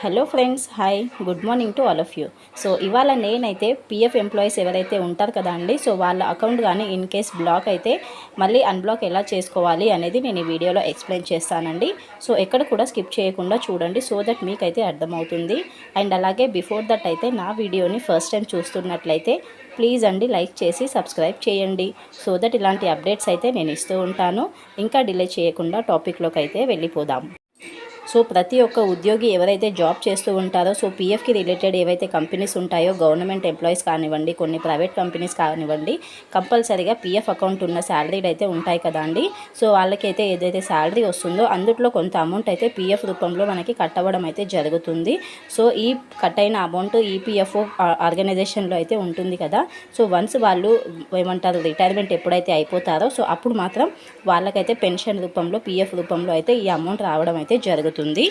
Hello friends hi good morning to all of you so ఇవాళ నేనైతే PF employees ఎవరైతే ఉంటారు కదా అండి సో వాళ్ళ అకౌంట్ కానీ ఇన్ కేస్ బ్లాక్ అయితే మళ్ళీ అన్బ్లాక్ ఎలా చేసుకోవాలి అనేది నేను ఈ వీడియోలో ఎక్స్ప్లెయిన్ చేస్తానండి. సో ఎక్కడ కూడా స్కిప్ చేయకుండా చూడండి సో దట్ మీకైతే అర్థమవుతుంది. అండ్ అలాగే బిఫోర్ దట్ అయితే నా వీడియోని ఫస్ట్ టైం చూస్తున్నట్లయితే ప్లీజ్ అండి లైక్ చేసి సబ్స్క్రైబ్ చేయండి. సో దట్ ఇలాంటి అప్డేట్స్ అయితే నేను ఇస్తూ ఉంటాను. ఇంకా డిలే చేయకుండా టాపిక్లోకి అయితే వెళ్ళిపోదాం. సో ప్రతి ఒక్క ఉద్యోగి ఎవరైతే జాబ్ చేస్తూ ఉంటారో సో పీఎఫ్కి రిలేటెడ్ ఏవైతే కంపెనీస్ ఉంటాయో గవర్నమెంట్ ఎంప్లాయీస్ కానివ్వండి కొన్ని ప్రైవేట్ కంపెనీస్ కానివ్వండి కంపల్సరీగా పీఎఫ్ అకౌంట్ ఉన్న శాలరీలు అయితే ఉంటాయి కదా అండి. సో వాళ్ళకైతే ఏదైతే శాలరీ వస్తుందో అందుట్లో కొంత అమౌంట్ అయితే పీఎఫ్ రూపంలో మనకి కట్ అవ్వడం అయితే జరుగుతుంది. సో ఈ కట్ అయిన అమౌంట్ ఈపీఎఫ్ఓ ఆర్గనైజేషన్లో అయితే ఉంటుంది కదా. సో వన్స్ వాళ్ళు ఏమంటారు రిటైర్మెంట్ ఎప్పుడైతే అయిపోతారో సో అప్పుడు మాత్రం వాళ్ళకైతే పెన్షన్ రూపంలో పీఎఫ్ రూపంలో అయితే ఈ అమౌంట్ రావడం అయితే జరుగుతుంది. అయిపోతుంది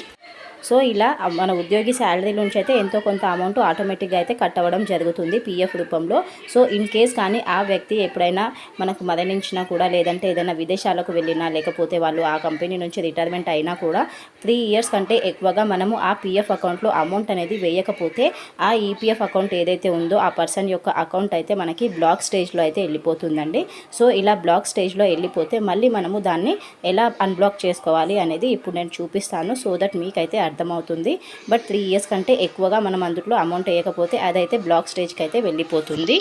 సో ఇలా మన ఉద్యోగి శాలరీ నుంచి అయితే ఎంతో కొంత అమౌంట్ ఆటోమేటిక్గా అయితే కట్ అవ్వడం జరుగుతుంది పీఎఫ్ రూపంలో. సో ఇన్ కేస్ కానీ ఆ వ్యక్తి ఎప్పుడైనా మనకు మరణించినా కూడా లేదంటే ఏదైనా విదేశాలకు వెళ్ళినా లేకపోతే వాళ్ళు ఆ కంపెనీ నుంచి రిటైర్మెంట్ అయినా కూడా త్రీ ఇయర్స్ కంటే ఎక్కువగా మనము ఆ పీఎఫ్ అకౌంట్లో అమౌంట్ అనేది వేయకపోతే ఆ ఈపీఎఫ్ అకౌంట్ ఏదైతే ఉందో ఆ పర్సన్ యొక్క అకౌంట్ అయితే మనకి బ్లాక్ స్టేజ్లో అయితే వెళ్ళిపోతుందండి. సో ఇలా బ్లాక్ స్టేజ్లో వెళ్ళిపోతే మళ్ళీ మనము దాన్ని ఎలా అన్బ్లాక్ చేసుకోవాలి అనేది ఇప్పుడు నేను చూపిస్తాను సో దట్ మీకైతే అర్థమవుతుంది. బట్ త్రీ ఇయర్స్ కంటే ఎక్కువగా మనం అందులో అమౌంట్ వేయకపోతే అదైతే బ్లాక్ స్టేజ్కి అయితే వెళ్ళిపోతుంది.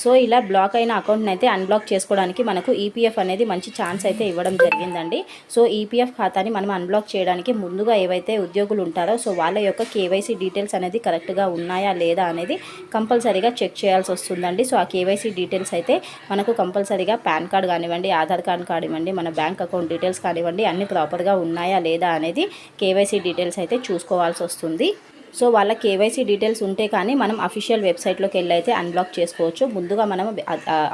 సో ఇలా బ్లాక్ అయిన అకౌంట్ని అయితే అన్బ్లాక్ చేసుకోవడానికి మనకు ఈపీఎఫ్ అనేది మంచి ఛాన్స్ అయితే ఇవ్వడం జరిగిందండి. సో ఈపీఎఫ్ ఖాతాని మనం అన్బ్లాక్ చేయడానికి ముందుగా ఏవైతే ఉద్యోగులు ఉంటారో సో వాళ్ళ యొక్క కేవైసీ డీటెయిల్స్ అనేది కరెక్ట్గా ఉన్నాయా లేదా అనేది కంపల్సరీగా చెక్ చేయాల్సి వస్తుందండి. సో ఆ కేవైసీ డీటెయిల్స్ అయితే మనకు కంపల్సరీగా పాన్ కార్డ్ కానివ్వండి ఆధార్ కార్డ్ కానివ్వండి మన బ్యాంక్ అకౌంట్ డీటెయిల్స్ కానివ్వండి అన్ని ప్రాపర్గా ఉన్నాయా లేదా అనేది కేవైసీ డీటెయిల్స్ అయితే చూసుకోవాల్సి వస్తుంది. సో వాళ్ళ కేవైసీ డీటెయిల్స్ ఉంటే కానీ మనం అఫీషియల్ వెబ్సైట్లోకి వెళ్ళి అయితే అన్బ్లాక్ చేసుకోవచ్చు. ముందుగా మనం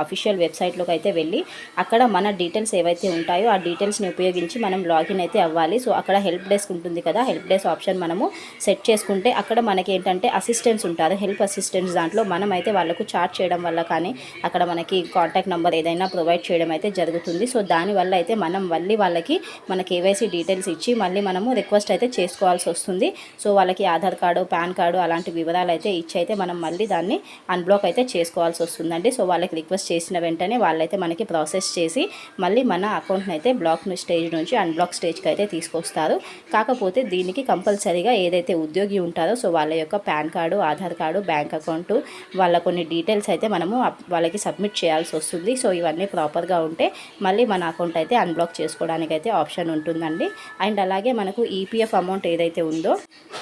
అఫీషియల్ వెబ్సైట్లోకి అయితే వెళ్ళి అక్కడ మన డీటెయిల్స్ ఏవైతే ఉంటాయో ఆ డీటెయిల్స్ని ఉపయోగించి మనం లాగిన్ అయితే అవ్వాలి. సో అక్కడ హెల్ప్ డెస్క్ ఉంటుంది కదా హెల్ప్ డెస్క్ ఆప్షన్ మనము సెట్ చేసుకుంటే అక్కడ మనకి ఏంటంటే అసిస్టెంట్స్ ఉంటారు. హెల్ప్ అసిస్టెంట్స్ దాంట్లో మనం అయితే వాళ్ళకు చార్ట్ చేయడం వల్ల కానీ అక్కడ మనకి కాంటాక్ట్ నెంబర్ ఏదైనా ప్రొవైడ్ చేయడం అయితే జరుగుతుంది. సో దానివల్ల అయితే మనం మళ్ళీ వాళ్ళకి మన కేవైసీ డీటెయిల్స్ ఇచ్చి మళ్ళీ మనము రిక్వెస్ట్ అయితే చేసుకోవాల్సి వస్తుంది. సో వాళ్ళకి Aadhaar card card PAN card అలాంటి వివరాలు అయితే ఇచ్చి అయితే మనం మళ్ళీ దాన్ని అన్బ్లాక్ అయితే చేసుకోవాల్సి వస్తుందండి. సో వాళ్ళకి రిక్వెస్ట్ చేసిన వెంటనే వాళ్ళైతే మనకి ప్రాసెస్ చేసి మళ్ళీ మన అకౌంట్ని అయితే బ్లాక్ స్టేజ్ నుంచి అన్బ్లాక్ స్టేజ్కి అయితే తీసుకొస్తారు. కాకపోతే దీనికి కంపల్సరీగా ఏదైతే ఉద్యోగి ఉంటారో సో వాళ్ళ యొక్క PAN card Aadhaar card bank account వాళ్ళ కొన్ని డీటెయిల్స్ అయితే మనము వాళ్ళకి సబ్మిట్ చేయాల్సి వస్తుంది. సో ఇవన్నీ ప్రాపర్గా ఉంటే మళ్ళీ మన అకౌంట్ అయితే అన్బ్లాక్ చేసుకోవడానికి అయితే ఆప్షన్ ఉంటుందండి. అండ్ అలాగే మనకు ఈపీఎఫ్ అమౌంట్ ఏదైతే ఉందో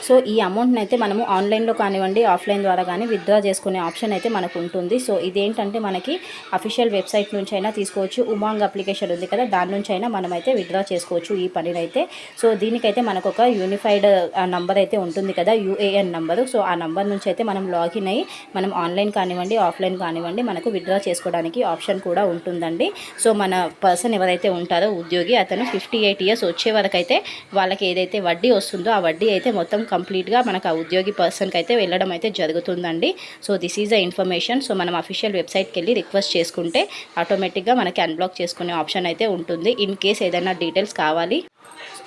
సో ఈ అమౌంట్ అమౌంట్ని అయితే మనము ఆన్లైన్లో కానివ్వండి ఆఫ్లైన్ ద్వారా కానీ విత్డ్రా చేసుకునే ఆప్షన్ అయితే మనకు ఉంటుంది. సో ఇదేంటంటే మనకి అఫీషియల్ వెబ్సైట్ నుంచి అయినా తీసుకోవచ్చు. ఉమాంగ్ అప్లికేషన్ ఉంది కదా దాని నుంచి అయినా మనమైతే విత్డ్రా చేసుకోవచ్చు ఈ పనిని అయితే సో దీనికైతే మనకు ఒక యూనిఫైడ్ నంబర్ అయితే ఉంటుంది కదా యూఏఎన్ నంబరు. సో ఆ నంబర్ నుంచి అయితే మనం లాగిన్ అయ్యి మనం ఆన్లైన్ కానివ్వండి ఆఫ్లైన్ కానివ్వండి మనకు విత్డ్రా చేసుకోవడానికి ఆప్షన్ కూడా ఉంటుందండి. సో మన పర్సన్ ఎవరైతే ఉంటారో ఉద్యోగి అతను ఫిఫ్టీ ఎయిట్ ఇయర్స్ వచ్చే వరకు అయితే వాళ్ళకి ఏదైతే వడ్డీ వస్తుందో ఆ వడ్డీ అయితే మొత్తం కంప్లీట్గా మనకు మనకు ఆ ఉద్యోగి పర్సన్కి అయితే వెళ్ళడం అయితే జరుగుతుందండి. So this is the information so మనం అఫీషియల్ వెబ్సైట్కి వెళ్ళి రిక్వెస్ట్ చేసుకుంటే ఆటోమేటిక్గా మనకి అన్బ్లాక్ చేసుకునే ఆప్షన్ అయితే ఉంటుంది. ఇన్ కేస్ ఏదైనా డీటెయిల్స్ కావాలి.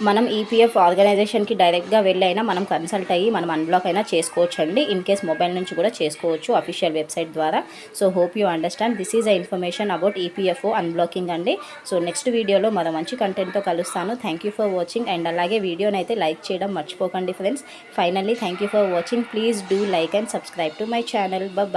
మనం ఈపీఎఫ్ ఆర్గనైజేషన్కి డైరెక్ట్గా వెళ్ళైనా మనం కన్సల్ట్ అయ్యి మనం అన్బ్లాక్ అయినా చేసుకోవచ్చు అండి ఇన్ కేస్ మొబైల్ నుంచి కూడా చేసుకోవచ్చు అఫీషియల్ వెబ్సైట్ ద్వారా. So hope you understand this is a information about EPFO unblocking అండి. సో నెక్స్ట్ వీడియోలో మరో మంచి కంటెంట్తో కలుస్తాను. Thank you for watching and అలాగే వీడియోని అయితే లైక్ చేయడం మర్చిపోకండి friends finally thank you for watching please do like and subscribe to my channel bye